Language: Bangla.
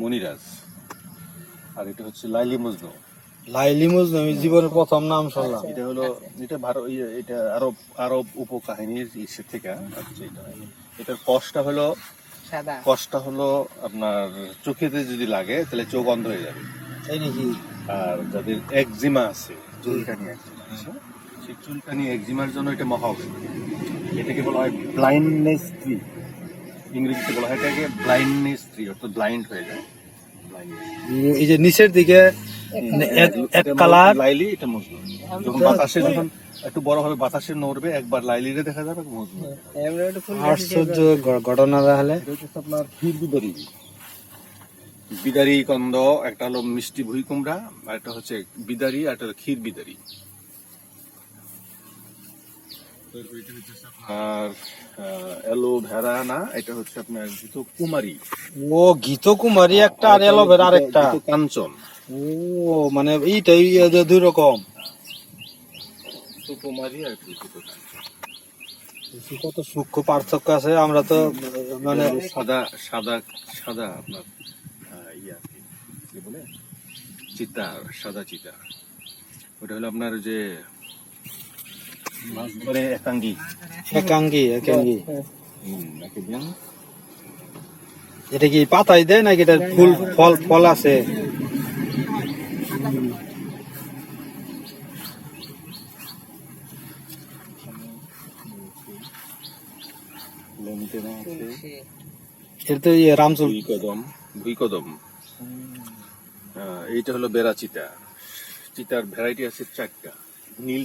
মনিরাজ। আর এটা হচ্ছে লাইলি মজনু। লাইলি মজনু আমি জীবনের প্রথম নাম শুনলাম। এটা হলো এটা ভারত ইয়ে, এটা আরব আরব উপকাহিনীর ইসে থেকে হচ্ছে এটার কষ্টটা হলো সাদা। কষ্টটা হলো আপনার চোখেতে যদি লাগে তাহলে চোখ অন্ধ হয়ে যাবে। নাকি? আর যাদের একজিমা আছে চুলকানি একজিমা। আছে সেই চুলকানি একজিমার জন্য এটা মহা এটাকে বলা হয় ব্লাইন্ডনেস ট্রি ইংরেজিতে বলা হয় এটাকে ব্লাইন্ডনেস ট্রি অর্থাৎ ব্লাইন্ড হয়ে যায়। এই যে নিচের দিকে এক এক কালার লাইলি এটা মজনু যখন বাতাসে যখন একটু বড় হবে বাতাসে নড়বে একবার লাইলিরে দেখা যাবে মজনু ফুল আশ্চর্য ঘটনা তাহলে। আপনার বিদারি বিদারি কন্দ একটা হলো মিষ্টি ভুই কুমড়া আর একটা হচ্ছে বিদারি আর একটা হলো ক্ষীর বিদারি আর অ্যালোভেরা না এটা হচ্ছে আপনার কুমারী ও কুমারী একটা আর আরেকটা। কাঞ্চন ও মানে এইটাই দুই রকম। কুমারী আর কত সূক্ষ্ম পার্থক্য আছে আমরা তো মানে সাদা সাদা সাদা আপনার ইয়া কি বলে? চিতা সাদা চিতা। ওটা হলো আপনার যে মাছ ধরে একাঙ্গি একাঙ্গি একাঙ্গি হুম, নাকি দেন? এটা কি পাতাই দেয় নাকি এটা ফুল ফল ফল আছে এটা তো ইয়ে রামচুল ভুই কদম ভুই কদম এইটা হলো বেড়া চিতা চিতার ভ্যারাইটি আছে চারটা নীল